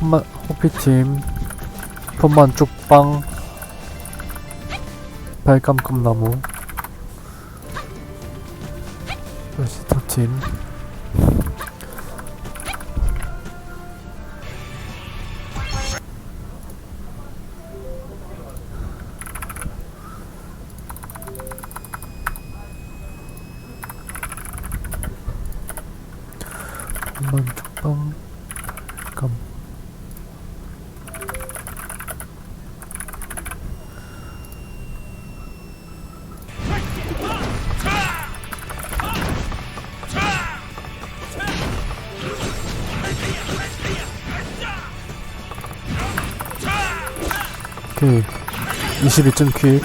자, 폰만, 호피팀. 폰만 쭉빵. 발감금나무. 시터팀. 오케이 22점 퀵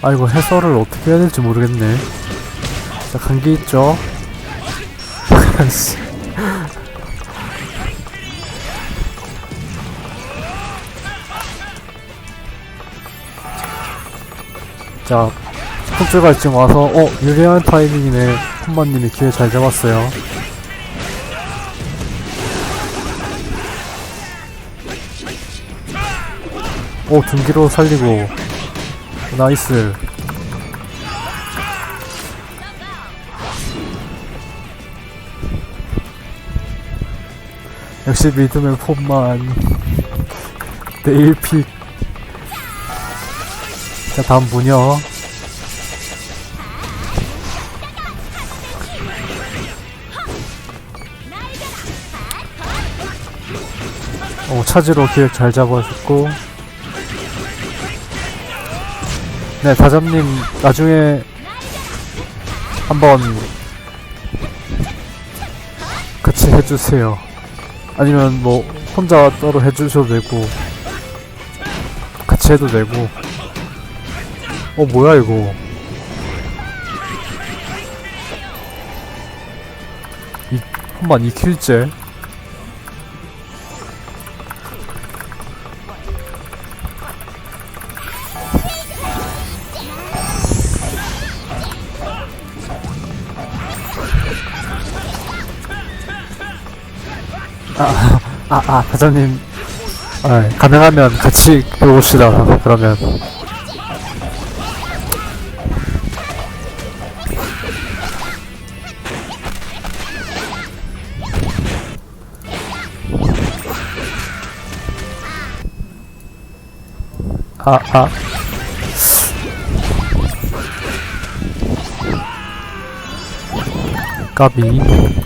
아 이거 해설을 어떻게 해야 될지 모르겠네. 자 감기 있죠? 씨. 자 폭주가 지금 와서 어 유리한 타이밍이네. 폰마님이 기회 잘 잡았어요 오 등기로 살리고. 나이스. 역시 믿음의 폼만. 내일픽 자 다음 분이요. 오 차지로 기획 잘 잡아줬고 네, 다잡님 나중에 한번 같이 해주세요. 아니면 뭐 혼자 따로 해주셔도 되고 같이 해도 되고. 어 뭐야 이거? 이 한만 2킬째. 아, 아, 사장님. 아, 가능하면 같이 배웁시다, 그러면. 아, 아. 까비.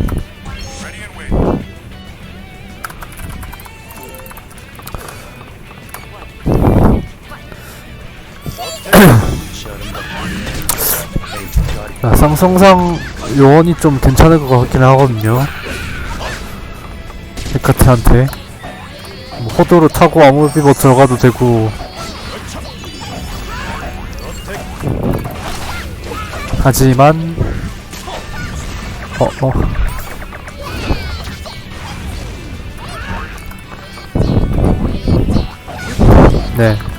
야, 쌍성상 요원이 좀 괜찮을 것 같긴 하거든요. 데카트한테. 뭐 호도를 타고 아무 비버 들어가도 되고. 하지만, 어, 어. 네.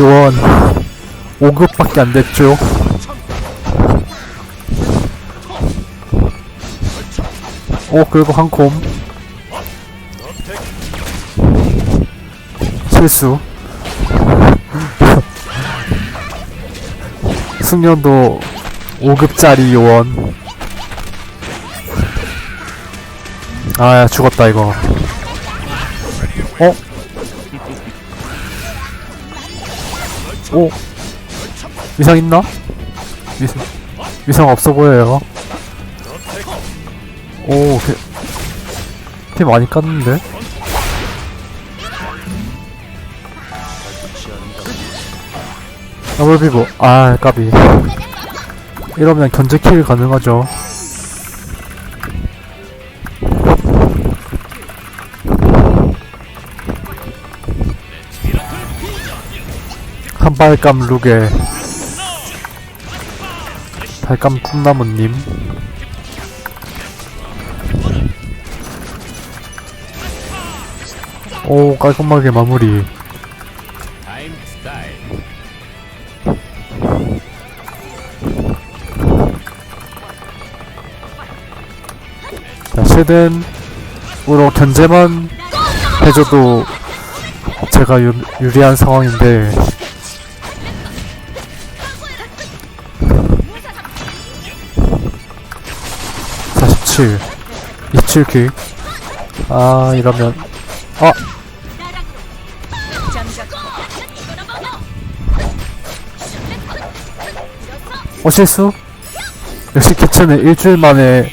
요원. 5급밖에 안 됐죠? 오 그리고 한콤. 실수. 숙련도 5급짜리 요원. 아 죽었다 이거 오. 위상 있나? 위상 위상 없어 보여요. 오 개, 피 많이 깠는데? 더블 비보 아 까비. 이러면 견제킬 가능하죠 한발감 룩에 발감 꿈나무님. 오 깔끔하게 마무리. 자, 실든으로 견제만 해줘도 제가 유, 유리한 상황인데 (47) 27킬. 아 이러면. 아! 어 실수? 역시 캐치는 일주일 만에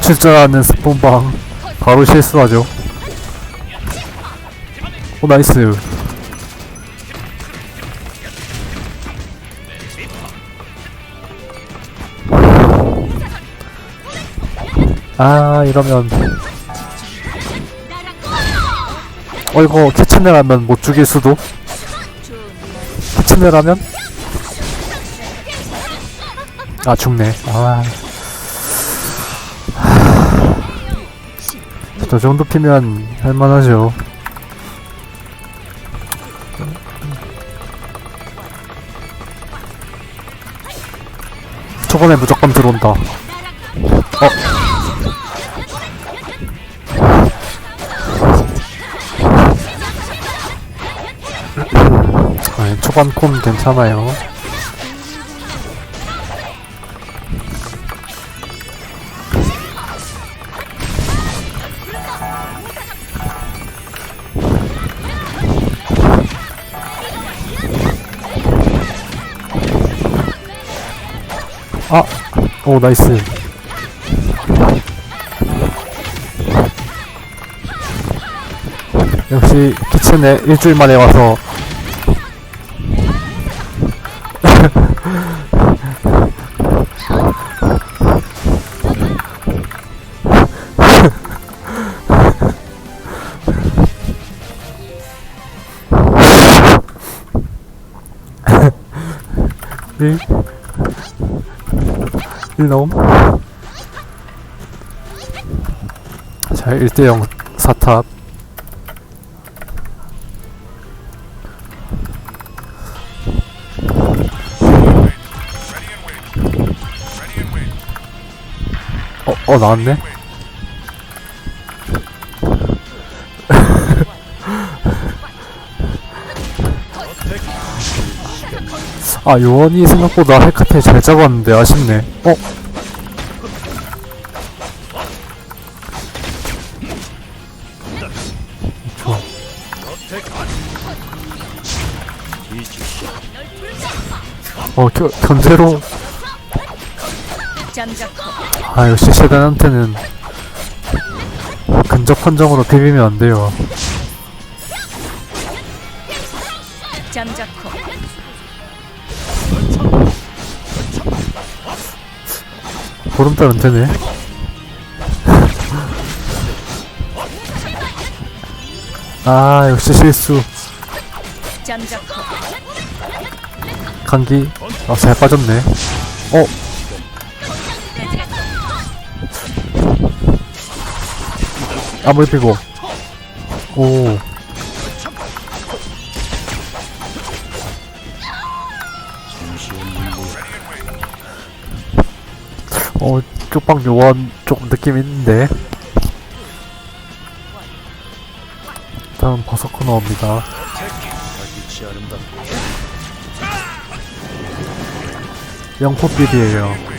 출전하는 스폰방. 바로 실수하죠. 오 나이스 아 이러면. 어 이거 캐치네라면 못 죽일 수도? 캐치네라면? 아 죽네. 아. 저 정도 피면 할만하죠. 초반에 무조건 들어온다. 초반 콤 괜찮아요. 아! 오, 나이스. 역시, 키친에 일주일 만에 와서. 일, 일 나옴? 자, 1대0 사탑. 어, 어, 나왔네? 아, 요원이 생각보다 헬카테 잘 잡았는데 아쉽네. 어? 어, 겨, 견제로. 잠자코 아, 역시 셰단한테는 근접 판정으로 비비면 안 돼요. 보름달은 되네. 아, 역시 실수. 감기. 아, 잘 빠졌네. 어? 아무리 피고. 오. 쪽방 요원 조금 느낌 있는데. 다음 버서커 나옵니다. 영포빌이에요.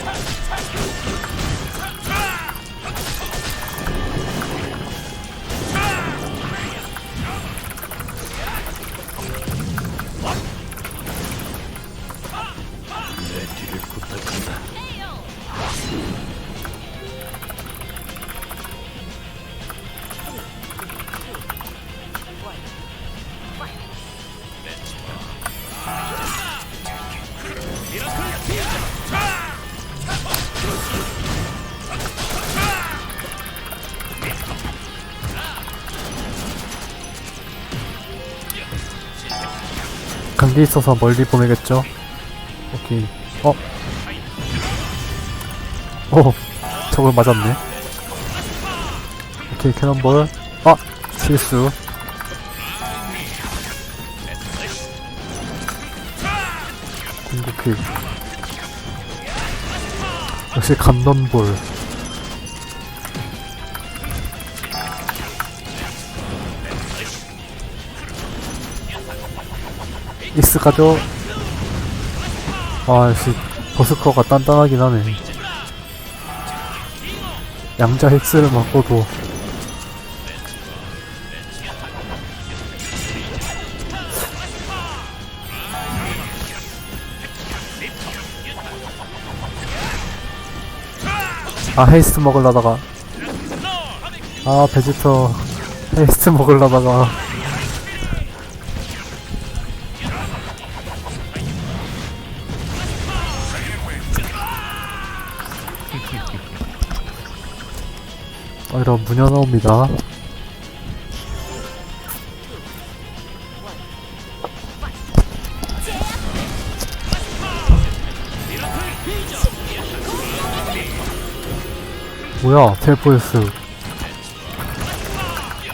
관계 있어서 멀리 보내겠죠? 오케이. 어? 오 저걸 맞았네. 오케이 캐논볼. 아 실수. 궁극기. 역시 감던볼 이스 가죠? 아 역시 버스커가 단단하긴 하네. 양자 헥스를 맞고도. 아 헤이스트 먹으려다가. 아 베지터. 헤이스트 먹으려다가 아 이런 무녀 나옵니다. 뭐야 텔포에스.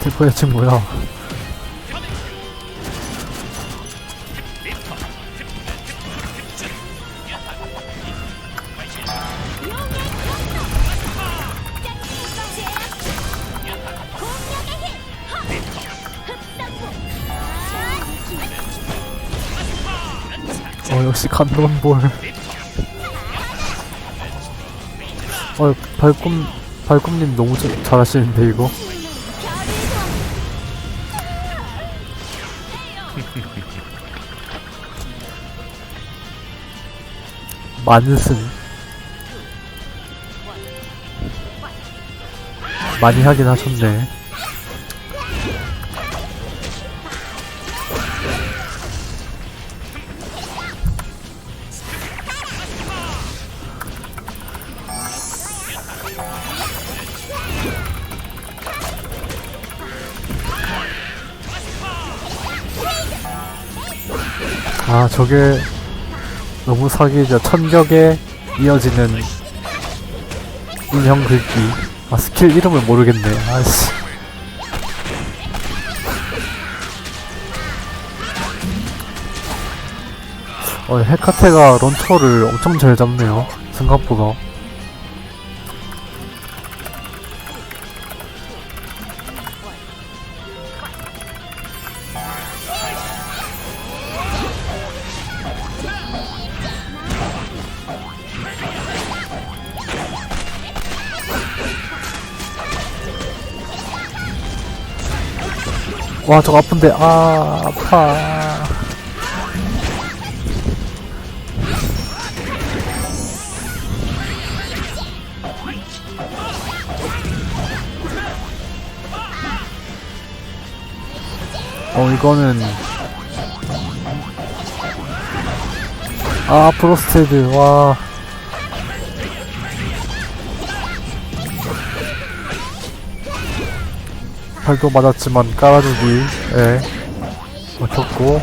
텔포에스 뭐야 어 역시 감동볼 어 발꿈 발꿈님 너무 자- 잘하시는데 이거? 만승. 많이 하긴 하셨네 아 저게 너무 사기죠. 천격에 이어지는 인형 긁기. 아 스킬 이름을 모르겠네. 아씨. 어 헤카테가 런처를 엄청 잘 잡네요. 생각보다 와 저거 아픈데. 아 아파. 어 이거는. 아 프로스테드. 와 팔도 맞았지만 깔아주기 예. 맞췄고.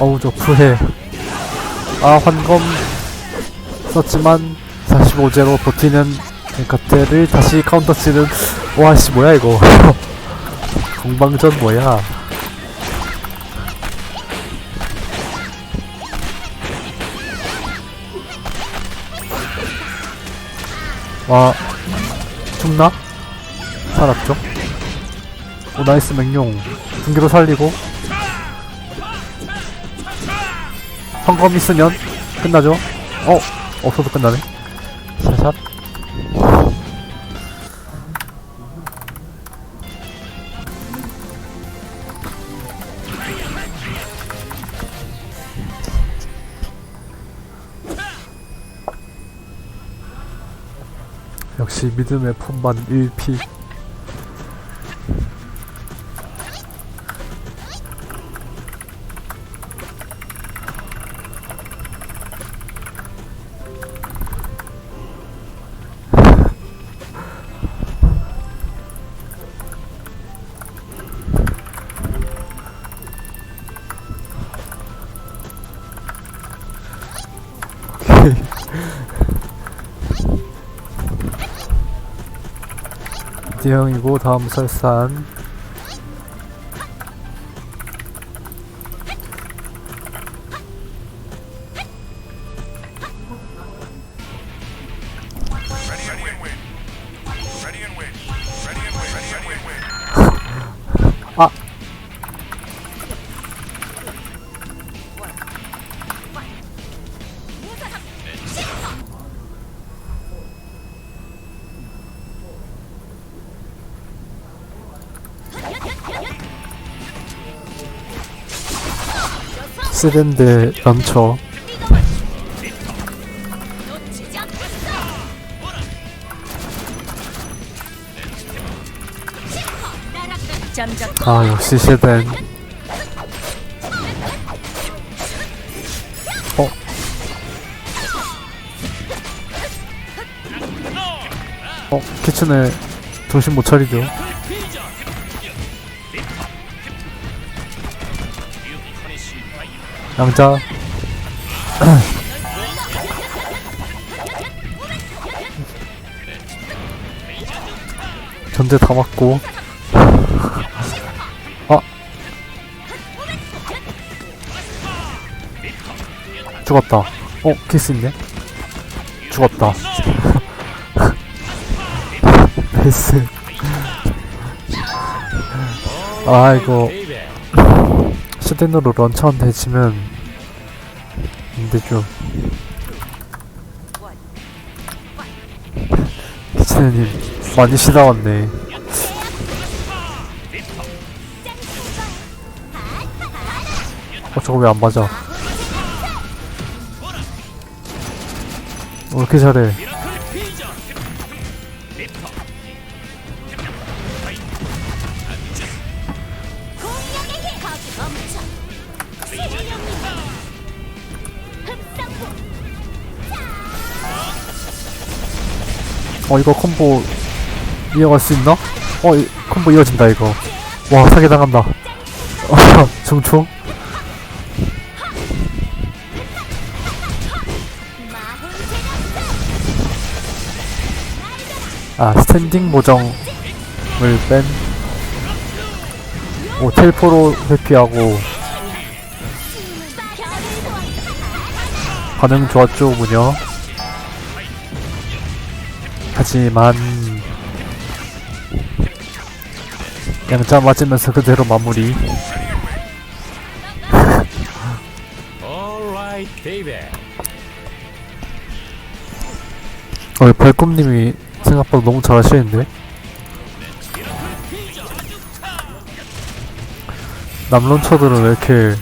어우 저 부해. 아 환검 썼지만 45제로 버티는 가테를 다시 카운터 치는 와씨 뭐야 이거. 공방전 뭐야 와 죽나? 살았죠? 오 나이스 맹용 등기로 살리고 성검 있으면 끝나죠? 어? 없어도 끝나네 역시 믿음의 폰만 1피 대형이고 다음 설산 쓰렌데 런처 아 역시 쉐덴 어? 어? 키친에 정신 못 차리죠 양자. 전제 다 맞고. 아. 죽었다. 어 키스 있네. 죽었다. 베이스. 아 이거. 스댄으로 런처한테 지면 안 되죠. 키치네님 많이 시다왔네. 어 저거 왜 안 맞아? 어, 왜 이렇게 잘해 어 이거 콤보 이어갈 수 있나? 어 이, 콤보 이어진다 이거. 와 사기당한다. 어, 중충 아 스탠딩 모정을 뺀. 오, 텔포로 회피하고. 반응 좋았죠 무녀 하지만 양자 맞으면서 그대로 마무리. 어, 벌꿈님이 생각보다 너무 잘하시는데? 남론처들은 왜 이렇게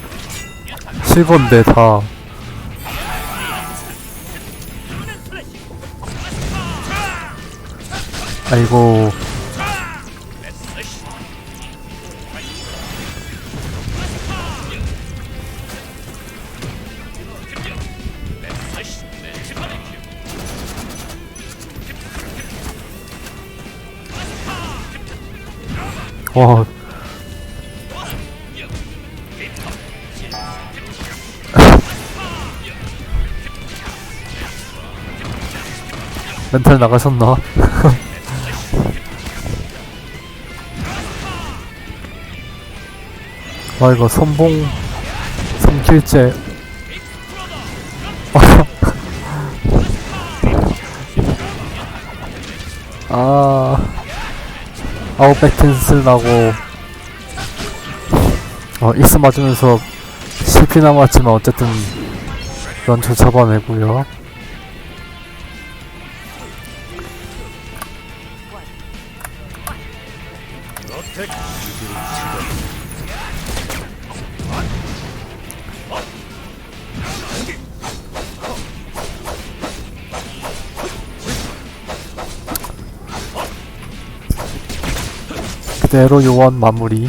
실버인데 다 아이고 와 멘탈 나가셨나? 아 이거 선봉 3킬째. 아. 아웃백 캔슬 나고. 어 익스 맞으면서 실패 남았지만 어쨌든 런처 잡아내고요 그대로 요원 마무리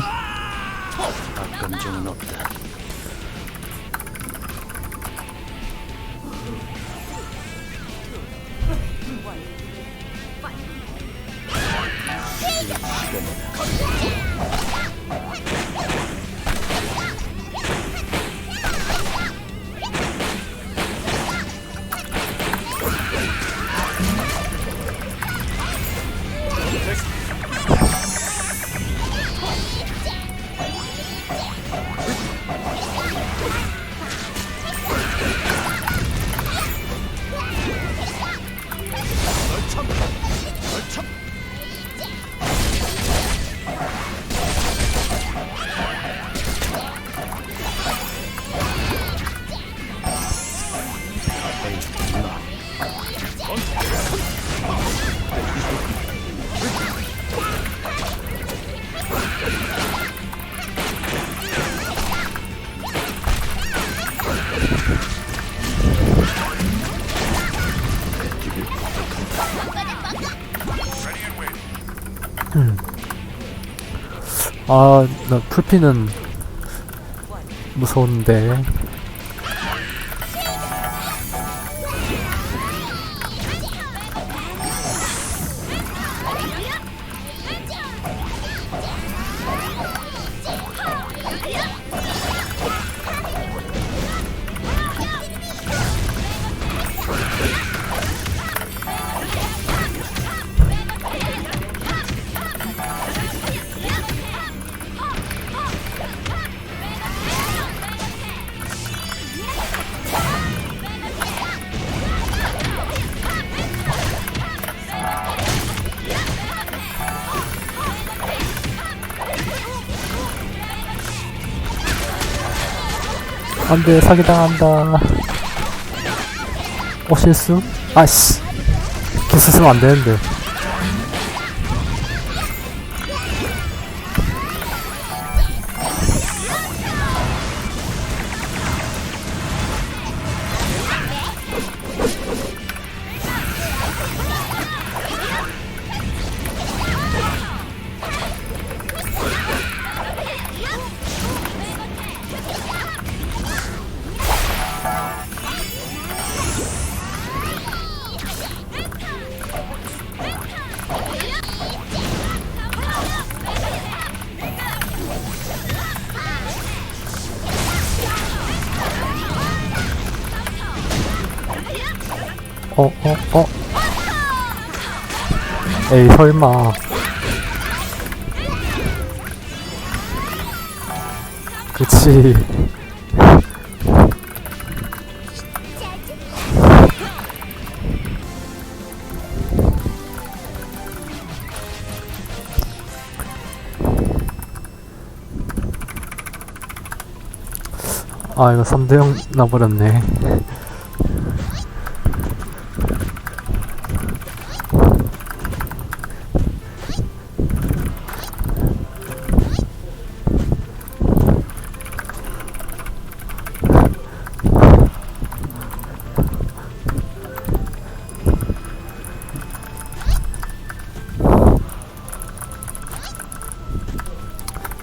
음. 아, 나 풀피는 무서운데. 안 돼, 사기당한다. 어, 실수? 아씨. 기스 쓰면 안 되는데. 어, 어, 어. 에이, 설마. 그치. 아, 이거 3대0 나버렸네.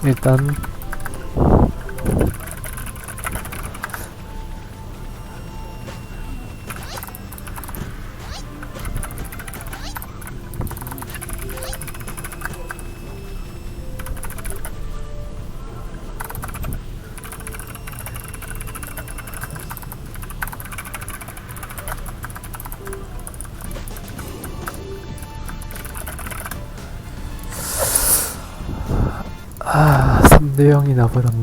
일단 Minavra